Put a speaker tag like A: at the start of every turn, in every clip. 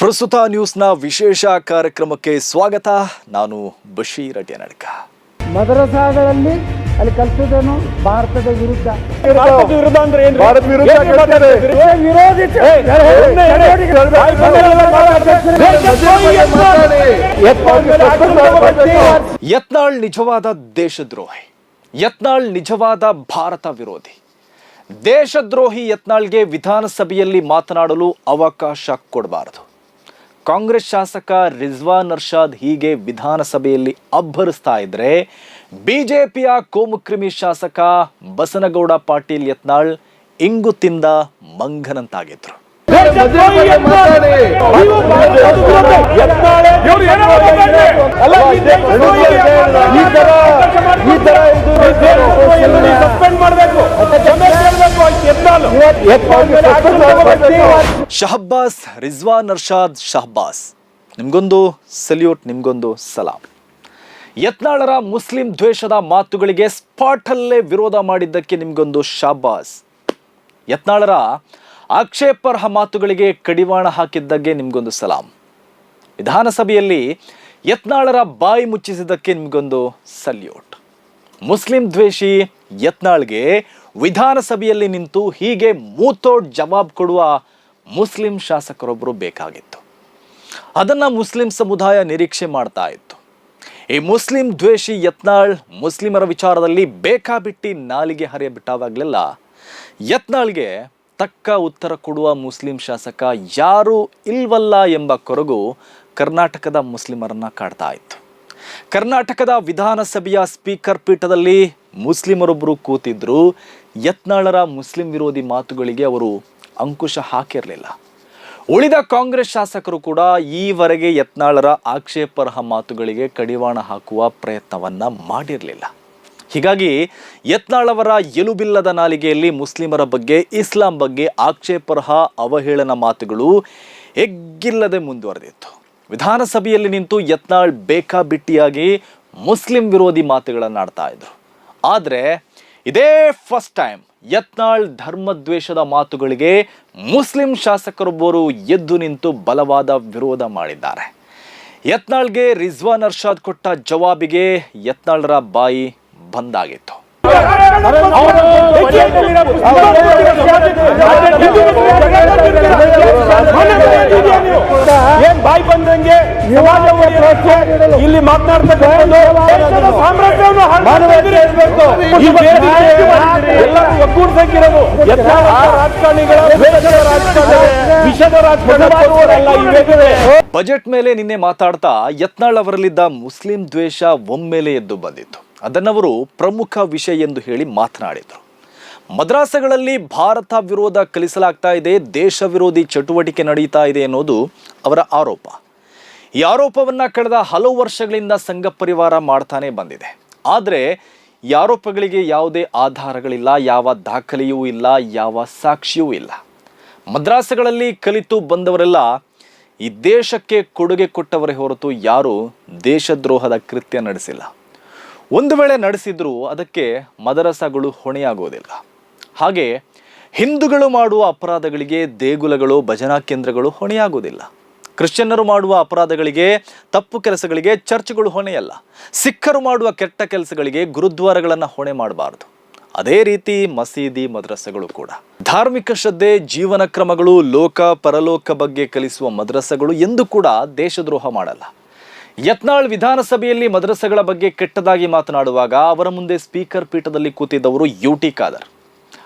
A: ಪ್ರಸ್ತುತ ನ್ಯೂಸ್ನ ವಿಶೇಷ ಕಾರ್ಯಕ್ರಮಕ್ಕೆ ಸ್ವಾಗತ. ನಾನು ಬಶೀರ್ ಅಡ್ಯನಡ್ಕ.
B: ಮದರಸಾಗಳಲ್ಲಿ ಅಲ್ಲಿ ಕಲಿಸೋದೇನು ಭಾರತದ ವಿರುದ್ಧ.
C: ಭಾರತದ ವಿರುದ್ಧ ಅಂದ್ರೆ?
D: ಭಾರತ ವಿರುದ್ಧ.
A: ಯತ್ನಾಳ್ ನಿಜವಾದ ದೇಶದ್ರೋಹಿ. ಯತ್ನಾಳ್ ನಿಜವಾದ ಭಾರತ ವಿರೋಧಿ. ದೇಶದ್ರೋಹಿ ಯತ್ನಾಳ್ಗೆ ವಿಧಾನಸಭೆಯಲ್ಲಿ ಮಾತನಾಡಲು ಅವಕಾಶ ಕೊಡಬಾರದು. ಕಾಂಗ್ರೆಸ್ ಶಾಸಕ ರಿಜ್ವಾನ್ ಅರ್ಷಾದ್ ಹೀಗೆ ವಿಧಾನಸಭೆಯಲ್ಲಿ ಅಬ್ಬರಿಸ್ತಾ ಇದ್ರೆ ಬಿಜೆಪಿಯ ಕೋಮುಕ್ರಿಮಿ ಶಾಸಕ ಬಸನಗೌಡ ಪಾಟೀಲ್ ಯತ್ನಾಳ್ ಇಂಗು ತಿಂದ ಮಂಗನಂತಾಗಿದ್ರು
C: ಈ ದೇಶದ್ರೋಹಿ
D: ಈ ತರ
A: ಶಹಬ್ಬಾಸ್, ರಿಜ್ವಾನ್ ಅರ್ಷಾದ್, ಶಹಬ್ಬಾಸ್. ನಿಮ್ಗೊಂದು ಸಲ್ಯೂಟ್, ನಿಮ್ಗೊಂದು ಸಲಾಂ. ಯತ್ನಾಳರ ಮುಸ್ಲಿಂ ದ್ವೇಷದ ಮಾತುಗಳಿಗೆ ಸ್ಪಾಟಲ್ಲೇ ವಿರೋಧ ಮಾಡಿದ್ದಕ್ಕೆ ನಿಮ್ಗೊಂದು ಶಹಬ್ಬಾಸ್. ಯತ್ನಾಳರ ಆಕ್ಷೇಪಾರ್ಹ ಮಾತುಗಳಿಗೆ ಕಡಿವಾಣ ಹಾಕಿದ್ದಕ್ಕೆ ನಿಮ್ಗೊಂದು ಸಲಾಂ. ವಿಧಾನಸಭೆಯಲ್ಲಿ ಯತ್ನಾಳರ ಬಾಯಿ ಮುಚ್ಚಿಸಿದ್ದಕ್ಕೆ ನಿಮ್ಗೊಂದು ಸಲ್ಯೂಟ್. ಮುಸ್ಲಿಂ ದ್ವೇಷಿ ಯತ್ನಾಳ್ಗೆ ವಿಧಾನಸಭೆಯಲ್ಲಿ ನಿಂತು ಹೀಗೆ ಮೂತೋಡ್ ಜವಾಬ್ ಕೊಡುವ ಮುಸ್ಲಿಂ ಶಾಸಕರೊಬ್ಬರು ಬೇಕಾಗಿತ್ತು. ಅದನ್ನು ಮುಸ್ಲಿಂ ಸಮುದಾಯ ನಿರೀಕ್ಷೆ ಮಾಡ್ತಾ ಇತ್ತು. ಈ ಮುಸ್ಲಿಂ ದ್ವೇಷಿ ಯತ್ನಾಳ್ ಮುಸ್ಲಿಮರ ವಿಚಾರದಲ್ಲಿ ಬೇಕಾಬಿಟ್ಟಿ ನಾಲಿಗೆ ಹರಿಯಬಿಟ್ಟಾವಾಗಲೆಲ್ಲ ಯತ್ನಾಳ್ಗೆ ತಕ್ಕ ಉತ್ತರ ಕೊಡುವ ಮುಸ್ಲಿಂ ಶಾಸಕ ಯಾರೂ ಇಲ್ವಲ್ಲ ಎಂಬ ಕೊರಗು ಕರ್ನಾಟಕದ ಮುಸ್ಲಿಮರನ್ನ ಕಾಡ್ತಾ ಇತ್ತು. ಕರ್ನಾಟಕದ ವಿಧಾನಸಭೆಯ ಸ್ಪೀಕರ್ ಪೀಠದಲ್ಲಿ ಮುಸ್ಲಿಮರೊಬ್ಬರು ಕೂತಿದ್ರು ಯತ್ನಾಳರ ಮುಸ್ಲಿಂ ವಿರೋಧಿ ಮಾತುಗಳಿಗೆ ಅವರು ಅಂಕುಶ ಹಾಕಿರಲಿಲ್ಲ. ಉಳಿದ ಕಾಂಗ್ರೆಸ್ ಶಾಸಕರು ಕೂಡ ಈವರೆಗೆ ಯತ್ನಾಳರ ಆಕ್ಷೇಪಾರ್ಹ ಮಾತುಗಳಿಗೆ ಕಡಿವಾಣ ಹಾಕುವ ಪ್ರಯತ್ನವನ್ನು ಮಾಡಿರಲಿಲ್ಲ. ಹೀಗಾಗಿ ಯತ್ನಾಳವರ ಎಲುಬಿಲ್ಲದ ನಾಲಿಗೆಯಲ್ಲಿ ಮುಸ್ಲಿಮರ ಬಗ್ಗೆ, ಇಸ್ಲಾಂ ಬಗ್ಗೆ ಆಕ್ಷೇಪಾರ್ಹ, ಅವಹೇಳನ ಮಾತುಗಳು ಎಗ್ಗಿಲ್ಲದೆ ಮುಂದುವರೆದಿತ್ತು. ವಿಧಾನಸಭೆಯಲ್ಲಿ ನಿಂತು ಯತ್ನಾಳ್ ಬೇಕಾಬಿಟ್ಟಿಯಾಗಿ ಮುಸ್ಲಿಂ ವಿರೋಧಿ ಮಾತುಗಳನ್ನು ಆಡ್ತಾ ಇದ್ರು. ಆದರೆ ಇದೇ ಫಸ್ಟ್ ಟೈಮ್ ಯತ್ನಾಳ್ ಧರ್ಮದ್ವೇಷದ ಮಾತುಗಳಿಗೆ ಮುಸ್ಲಿಂ ಶಾಸಕರೊಬ್ಬರು ಎದ್ದು ನಿಂತು ಬಲವಾದ ವಿರೋಧ ಮಾಡಿದ್ದಾರೆ. ಯತ್ನಾಳ್ಗೆ ರಿಜ್ವಾನ್ ಅರ್ಷಾದ್ ಕೊಟ್ಟ ಜವಾಬಿಗೆ ಯತ್ನಾಳ್ರ ಬಾಯಿ ಬಂದಾಗಿತ್ತು.
C: ಬಾಯಿ ಬಂದಂಗೆ ಇಲ್ಲಿ
A: ಬಜೆಟ್ ಮೇಲೆ ನಿನ್ನೆ ಮಾತಾಡ್ತಾ ಯತ್ನಾಳ್ ಅವರಲ್ಲಿದ್ದ ಮುಸ್ಲಿಂ ದ್ವೇಷ ಒಮ್ಮೆಲೆ ಎದ್ದು ಬಂದಿತ್ತು. ಅದನ್ನವರು ಪ್ರಮುಖ ವಿಷಯ ಎಂದು ಹೇಳಿ ಮಾತನಾಡಿದರು. ಮದ್ರಾಸಗಳಲ್ಲಿ ಭಾರತ ವಿರೋಧ ಕಲಿಸಲಾಗ್ತಾ ಇದೆ, ದೇಶ ವಿರೋಧಿ ಚಟುವಟಿಕೆ ನಡೀತಾ ಇದೆ ಅನ್ನೋದು ಅವರ ಆರೋಪ. ಈ ಆರೋಪವನ್ನು ಕಳೆದ ಹಲವು ವರ್ಷಗಳಿಂದ ಸಂಘ ಪರಿವಾರ ಮಾಡ್ತಾನೆ ಬಂದಿದೆ. ಆದರೆ ಈ ಆರೋಪಗಳಿಗೆ ಯಾವುದೇ ಆಧಾರಗಳಿಲ್ಲ, ಯಾವ ದಾಖಲೆಯೂ ಇಲ್ಲ, ಯಾವ ಸಾಕ್ಷಿಯೂ ಇಲ್ಲ. ಮದ್ರಾಸಗಳಲ್ಲಿ ಕಲಿತು ಬಂದವರೆಲ್ಲ ಈ ದೇಶಕ್ಕೆ ಕೊಡುಗೆ ಕೊಟ್ಟವರೇ ಹೊರತು ಯಾರೂ ದೇಶದ್ರೋಹದ ಕೃತ್ಯ ನಡೆಸಿಲ್ಲ. ಒಂದು ವೇಳೆ ನಡೆಸಿದ್ರೂ ಅದಕ್ಕೆ ಮದರಸಗಳು ಹೊಣೆಯಾಗೋದಿಲ್ಲ ಹಾಗೆ ಹಿಂದೂಗಳು ಮಾಡುವ ಅಪರಾಧಗಳಿಗೆ ದೇಗುಲಗಳು, ಭಜನಾ ಕೇಂದ್ರಗಳು ಹೊಣೆಯಾಗೋದಿಲ್ಲ ಕ್ರಿಶ್ಚಿಯನ್ನರು ಮಾಡುವ ಅಪರಾಧಗಳಿಗೆ, ತಪ್ಪು ಕೆಲಸಗಳಿಗೆ ಚರ್ಚ್ಗಳು ಹೊಣೆಯಲ್ಲ. ಸಿಖ್ಖರು ಮಾಡುವ ಕೆಟ್ಟ ಕೆಲಸಗಳಿಗೆ ಗುರುದ್ವಾರಗಳನ್ನು ಹೊಣೆ ಮಾಡಬಾರದು. ಅದೇ ರೀತಿ ಮಸೀದಿ, ಮದ್ರಸಗಳು ಕೂಡ. ಧಾರ್ಮಿಕ ಶ್ರದ್ಧೆ, ಜೀವನ ಕ್ರಮಗಳು, ಲೋಕ, ಪರಲೋಕ ಬಗ್ಗೆ ಕಲಿಸುವ ಮದ್ರಸಗಳು ಎಂದು ಕೂಡ ದೇಶದ್ರೋಹ ಮಾಡಲ್ಲ. ಯತ್ನಾಳ್ ವಿಧಾನಸಭೆಯಲ್ಲಿ ಮದ್ರಸಗಳ ಬಗ್ಗೆ ಕೆಟ್ಟದಾಗಿ ಮಾತನಾಡುವಾಗ ಅವರ ಮುಂದೆ ಸ್ಪೀಕರ್ ಪೀಠದಲ್ಲಿ ಕೂತಿದ್ದವರು ಯು ಟಿ ಖಾದರ್.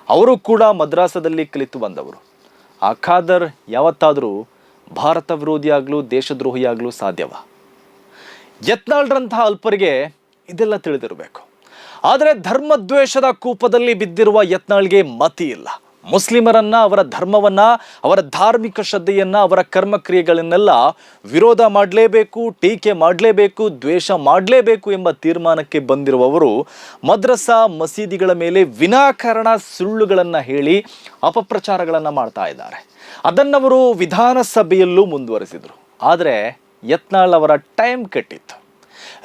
A: ಅವರು ಕೂಡ ಮದ್ರಾಸದಲ್ಲಿ ಕಲಿತು ಬಂದವರು. ಆ ಖಾದರ್ ಯಾವತ್ತಾದರೂ ಭಾರತ ವಿರೋಧಿಯಾಗಲು ದೇಶದ್ರೋಹಿಯಾಗಲು ಸಾಧ್ಯವಾ? ಯತ್ನಾಳ್ರಂತಹ ಅಲ್ಪರಿಗೆ ಇದೆಲ್ಲ ತಿಳಿದಿರಬೇಕು. ಆದರೆ ಧರ್ಮದ್ವೇಷದ ಕೂಪದಲ್ಲಿ ಬಿದ್ದಿರುವ ಯತ್ನಾಳ್ಗೆ ಮತಿ ಇಲ್ಲ. ಮುಸ್ಲಿಮರನ್ನ, ಅವರ ಧರ್ಮವನ್ನ, ಅವರ ಧಾರ್ಮಿಕ ಶ್ರದ್ಧೆಯನ್ನ, ಅವರ ಕರ್ಮಕ್ರಿಯೆಗಳನ್ನೆಲ್ಲ ವಿರೋಧ ಮಾಡಲೇಬೇಕು, ಟೀಕೆ ಮಾಡಲೇಬೇಕು, ದ್ವೇಷ ಮಾಡಲೇಬೇಕು ಎಂಬ ತೀರ್ಮಾನಕ್ಕೆ ಬಂದಿರುವವರು ಮದ್ರಸಾ ಮಸೀದಿಗಳ ಮೇಲೆ ವಿನಾಕಾರಣ ಸುಳ್ಳುಗಳನ್ನು ಹೇಳಿ ಅಪಪ್ರಚಾರಗಳನ್ನು ಮಾಡ್ತಾ ಇದ್ದಾರೆ. ಅದನ್ನವರು ವಿಧಾನಸಭೆಯಲ್ಲೂ ಮುಂದುವರೆಸಿದರು. ಆದರೆ ಯತ್ನಾಳ್ ಅವರ ಟೈಮ್ ಕಟ್ಟಿತ್ತು.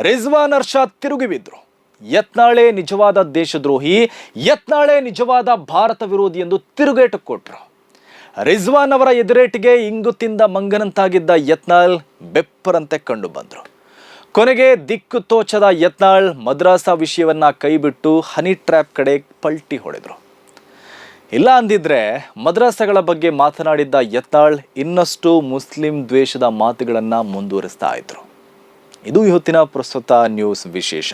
A: ರಿಜ್ವಾನ್ ಅರ್ಷಾ ತಿರುಗಿ ಬಿದ್ರು. ಯತ್ನಾಳೇ ನಿಜವಾದ ದೇಶದ್ರೋಹಿ, ಯತ್ನಾಳೆ ನಿಜವಾದ ಭಾರತ ವಿರೋಧಿ ಎಂದು ತಿರುಗೇಟು ಕೊಟ್ರು. ರಿಜ್ವಾನ್ ಅವರ ಎದುರೇಟಿಗೆ ಇಂಗು ತಿಂದ ಮಂಗನಂತಾಗಿದ್ದ ಯತ್ನಾಳ್ ಬೆಪ್ಪರಂತೆ ಕಂಡು ಬಂದರು. ಕೊನೆಗೆ ದಿಕ್ಕು ತೋಚದ ಯತ್ನಾಳ್ ಮದ್ರಾಸ ವಿಷಯವನ್ನ ಕೈಬಿಟ್ಟು ಹನಿ ಟ್ರ್ಯಾಪ್ ಕಡೆ ಪಲ್ಟಿ ಹೊಡೆದ್ರು. ಇಲ್ಲ ಅಂದಿದ್ರೆ ಮದ್ರಾಸಗಳ ಬಗ್ಗೆ ಮಾತನಾಡಿದ್ದ ಯತ್ನಾಳ್ ಇನ್ನಷ್ಟು ಮುಸ್ಲಿಂ ದ್ವೇಷದ ಮಾತುಗಳನ್ನು ಮುಂದುವರಿಸ್ತಾ ಇದ್ರು. ಇದು ಇವತ್ತಿನ ಪ್ರಸ್ತುತ ನ್ಯೂಸ್ ವಿಶೇಷ.